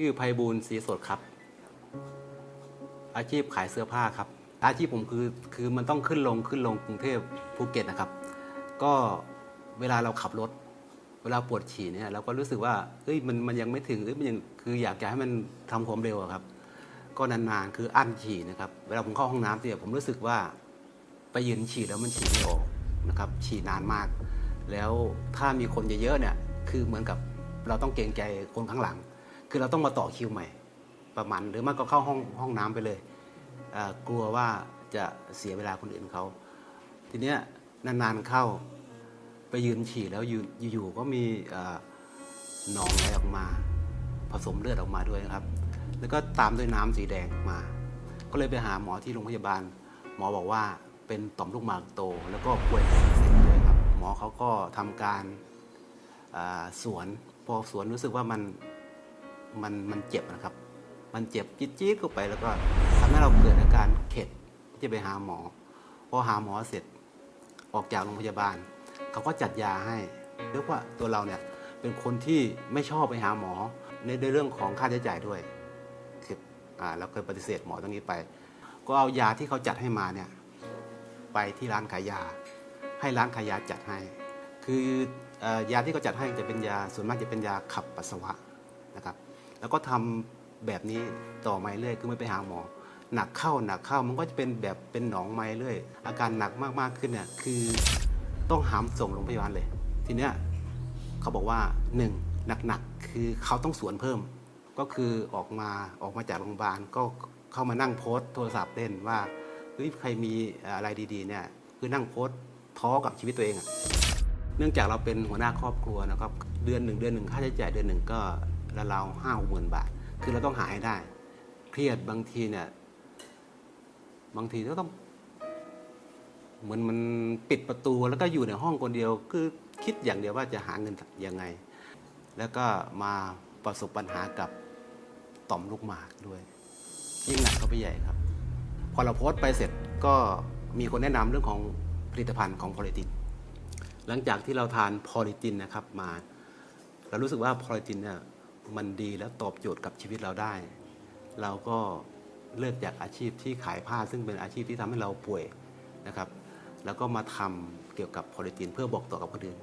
ชื่อไพบูลย์ศรีสดครับ อาชีพขายเสื้อผ้าครับ อาชีพผมคือคือมันต้องขึ้นลงขึ้นลงกรุงเทพภูเก็ตนะครับ ก็เวลาเราขับรถ เวลาปวดฉี่เนี่ยเราก็รู้สึกว่าเอ้ยมันมันยังไม่ถึงเอ้ยมันยังคืออยากจะให้มันทำความเร็วครับ ก็นานๆคืออั้นฉี่นะครับ เวลาผมเข้าห้องน้ำเนี่ยผมรู้สึกว่าไปยืนฉี่แล้วมันฉี่ไม่ออกนะครับฉี่นานมาก แล้วถ้ามีคนเยอะๆเนี่ยคือเหมือนกับเราต้องเกรงใจคนข้างหลัง คือเราต้องมาต่อคิวใหม่ ประมาณหรือม่ก็เข้าห้องห้องน้ำไปเลยกลัวว่าจะเสียเวลาคนอื่นเขา ทีเนี้ยนานๆเข้าไปยืนฉี่แล้วอยู่อยู่ๆก็มีหนองไหลออกมา ผสมเลือดออกมาด้วยนะครับ แล้วก็ตามด้วยน้ำสีแดงมา ก็เลยไปหาหมอที่โรงพยาบาล หมอบอกว่าเป็นต่อมลูกหมากโต แล้วก็ป่วยเป็นเส้นด้วยครับ หมอเขาก็ทำการสวน พอสวนรู้สึกว่ามัน มันมันเจ็บนะครับ มันเจ็บจี๊ดๆเข้าไปแล้วก็ทำให้เราเกิดอาการเข็ดที่จะไปหาหมอพอหาหมอเสร็จออกจากโรงพยาบาล เขาก็จัดยาให้เรียกว่าตัวเราเนี่ยเป็นคนที่ไม่ชอบไปหาหมอในเรื่องของค่าใช้จ่ายด้วยคืออ่าเราเคยปฏิเสธหมอตรงนี้ไป ก็เอายาที่เขาจัดให้มาเนี่ยไปที่ร้านขายยา ให้ร้านขายยาจัดให้ คืออยาที่เขาจัดให้จะเป็นยาส่วนมากจะเป็นยาขับปัสสาวะนะครับ แล้วก็ทำแบบนี้ต่อมาเรื่อยคือไม่ไปหาหมอ หนักเข้าหนักเข้ามันก็จะเป็นแบบเป็นหนองไม้เรื่อยอาการหนักมากๆขึ้นเนี่ยคือต้องหามส่งโรงพยาบาลเลย ทีเนี้ยเขาบอกว่าหนึ่งหนักๆคือเขาต้องสวนเพิ่ม ก็คือออกมาออกมาจากโรงพยาบาลก็เข้ามานั่งโพสต์โทรศัพท์เล่นว่าเฮ้ยใครมีอะไรดีๆเนี่ยคือนั่งโพสต์ท้อกับชีวิตตัวเองอะเนื่องจากเราเป็นหัวหน้าครอบครัวนะครับ เดือนหนึ่งเดือนหนึ่งค่าใช้จ่ายเดือนหนึ่งก็ ราวห้าหกหมื่นบาท คือเราต้องหาให้ได้ เครียดบางทีเนี่ย บางทีก็ต้องเหมือนมันปิดประตูแล้วก็อยู่ในห้องคนเดียว คือคิดอย่างเดียวว่าจะหาเงินยังไง แล้วก็มาประสบปัญหากับต่อมลูกหมากด้วยยิ่งหนักเข้าไปใหญ่ครับ พอเราโพสต์ไปเสร็จก็มีคนแนะนำเรื่องของผลิตภัณฑ์ของพอลิติน หลังจากที่เราทานพอลิตินนะครับมา เรารู้สึกว่าพอลิตินเนี่ย มันดีและตอบโจทย์กับชีวิตเราได้ เราก็เลิกจากอาชีพที่ขายผ้าซึ่งเป็นอาชีพที่ทำให้เราป่วยนะครับ แล้วก็มาทำเกี่ยวกับพลิตินเพื่อบอกต่อกับคนอื่น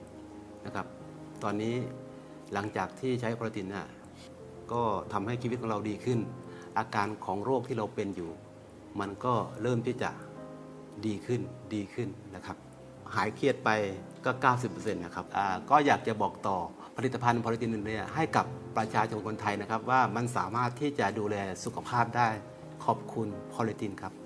นะครับ ตอนนี้หลังจากที่ใช้พลิตินน่ะก็ทำให้ชีวิตของเราดีขึ้น อาการของโรคที่เราเป็นอยู่ มันก็เริ่มที่จะดีขึ้นดีขึ้นนะครับ หายเครียดไปก็ 90%นะครับก็อยากจะบอกต่อผลิตภัณฑ์พอลิตินเนี่ยให้กับประชาชนคนไทยนะครับ ว่ามันสามารถที่จะดูแลสุขภาพได้ขอบคุณพอลิตินครับ